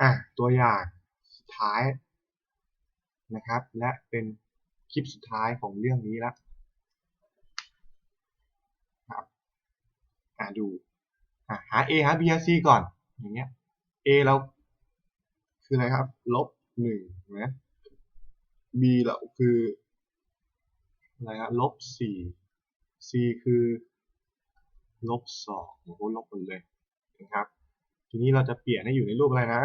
อะตัวอย่างสุดท้ายนะครับ และเป็นคลิปสุดท้ายของเรื่องนี้ละครับอะดูอะหา a หา b หา c ก่อนอย่างเงี้ย a เราคืออะไรครับลบหนึ่งนะ b เราคืออะไรครับลบสี่ c คือลบสองโอ้โหลบหมดเลยนะครับ ทีนี้เราจะเปลี่ยนให้อยู่ในรูปอะไรนะ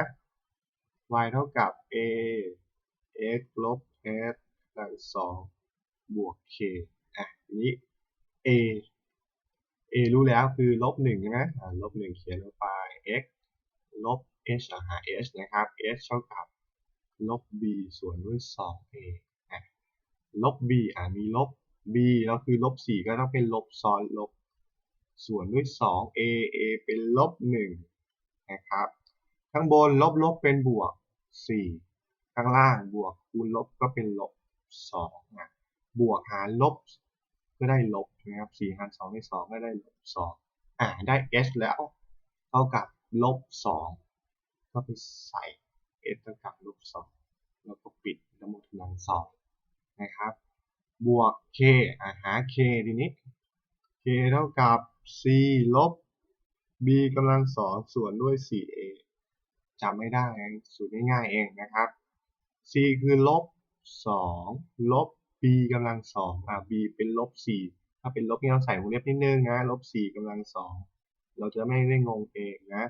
y เท่ากับ a x ลบ s กำลังสองบวก k อะทีนี้ a a รู้แล้วคือลบหนึ่งใช่ไหมลบหนึ่งเขียนลงไป x ลบ h หา h นะครับ h เท่ากับลบ b ส่วนด้วย 2a อะลบ b อะมีลบ b แล้วคือลบ 4 ก็ต้องเป็นลบซ้อนลบ ส่วนด้วย 2a a เป็นลบ1นะครับ ข้างบนลบลบเป็นบวก 4ข้างล่างบวกคูณลบก็เป็นลบ2นะบวกหารลบก็ได้ลบนะครับ4หาร2ได้2ก็ได้ลบ2อ่าได้ h แล้วเท่ากับลบ2ก็ไปใส่ h เท่ากับลบ2แล้วก็ปิดทั้งหมดกำลังสองนะครับ บวก k อ่าหา k ทีนี้ k เท่ากับ c ลบ b กำลังสองส่วนด้วย 4a จำไม่ได้สูตรง่ายๆเองนะครับ c คือลบ2ลบ b กำลังสองอ่า b เป็นลบ4ถ้าเป็นลบนี่เราใส่วงเล็บนิดนึงนะลบ4กำลังสองเราจะไม่ได้งงเองนะ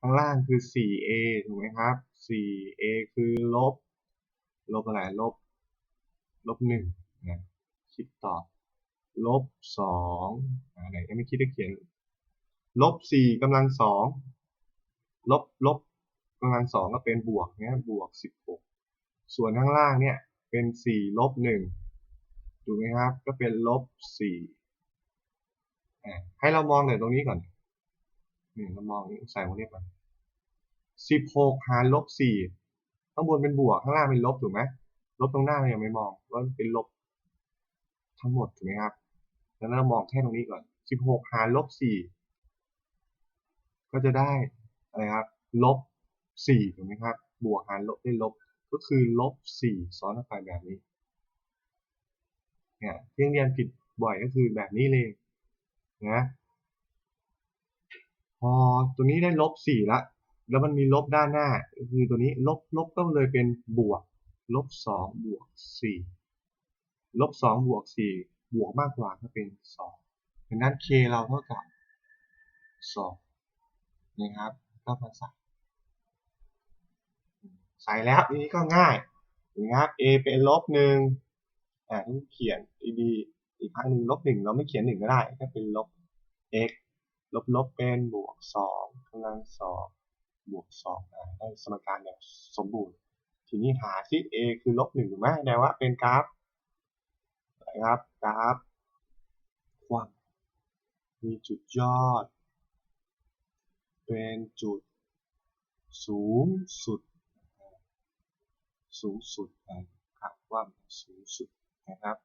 ข้างล่างคือ 4a ถูกไหมครับ 4a คือลบ ลบอะไรลบ ลบ1นะคิดต่อลบ2อ่าไหนยังไม่คิดจะเขียน ลบ4กำลังสอง ลบ ลบ กำลังสองก็เป็นบวกเนี่ยบวก16ส่วนข้างล่างเนี่ยเป็น4ลบ1ถูกไหมครับ ก็เป็นลบ4อ่ให้เรามองแต่ตรงนี้ก่อนนี่เรามองใส่วงเล็บก่อน16หารลบ4ข้างบนเป็นบวกข้างล่างเป็นลบถูกไหมลบตรงหน้าเรายังไม่มองว่าเป็นลบทั้งหมดถูกไหมครับแล้วเรามองแค่ตรงนี้ก่อน16หกหารลบ4ก็จะได้อะไรครับลบ 4ถูกไหมครับ บวกหารลบได้ลบ ก็คือลบ 4 ซ้อนเข้าไปแบบนี้เนี่ยที่เรียนผิดบ่อยก็คือแบบนี้เลยนะพอตัวนี้ได้ลบ4ละ แล้วมันมีลบด้านหน้าก็คือตัวนี้ลบลบก็เลยเป็นบวก ลบ2บวก4ลบ2บวก4บวกมากกว่าก็เป็น2ดังนั้น k เราเท่ากับ2นะครับก็มาใส ใส่แล้วทีนี้ก็ง่ายนะครับ a เป็นลบหนึ่งอ่าต้องเขียน b อีกครั้งหนึ่งลบหนึ่งเราไม่เขียนหนึ่งก็ได้ก็เป็นลบ x ลบลบเป็นบวกสองกำลังสองบวกสองได้สมการแบบสมบูรณ์ ทีนี้หาที่ a คือลบหนึ่งถูกไหมแปลว่าเป็นกราฟอะครับกราฟความมีจุดยอด เป็นจุดสูงสุด สูงสุดนะครับว่ามันสูงสุดนะครับ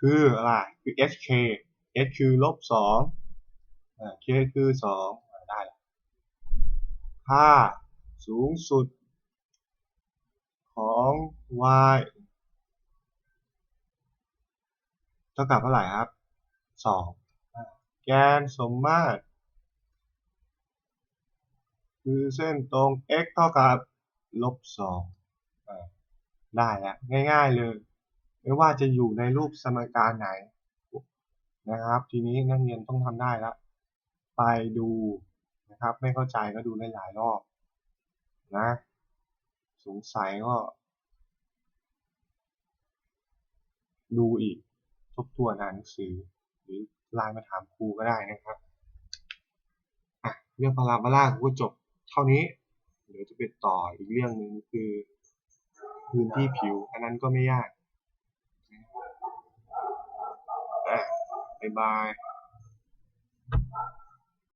คืออะไรคือ hk h คือลบสอง k คือสองได้ละค่าสูงสุดของ y เท่ากับเท่าไหร่ครับสองแกนสมมาตร คือเส้นตรง x เท่ากับลบสอง ได้แล้วง่าย ๆเลย ไม่ว่าจะอยู่ในรูปสมการไหนนะครับ ทีนี้นักเรียนต้องทำได้แล้วไปดูนะครับ ไม่เข้าใจก็ดูหลายๆรอบนะ สงสัยก็ ดูอีกทบทวนอ่านหนังสือ หรือไลน์มาถามครูก็ได้นะครับอะเรื่องพาราโบลาครูก็จบเท่านี้ เดี๋ยวจะไปต่ออีกเรื่องหนึ่งคือ พื้นที่ผิว อันนั้นก็ไม่ยาก อะบ๊ายบาย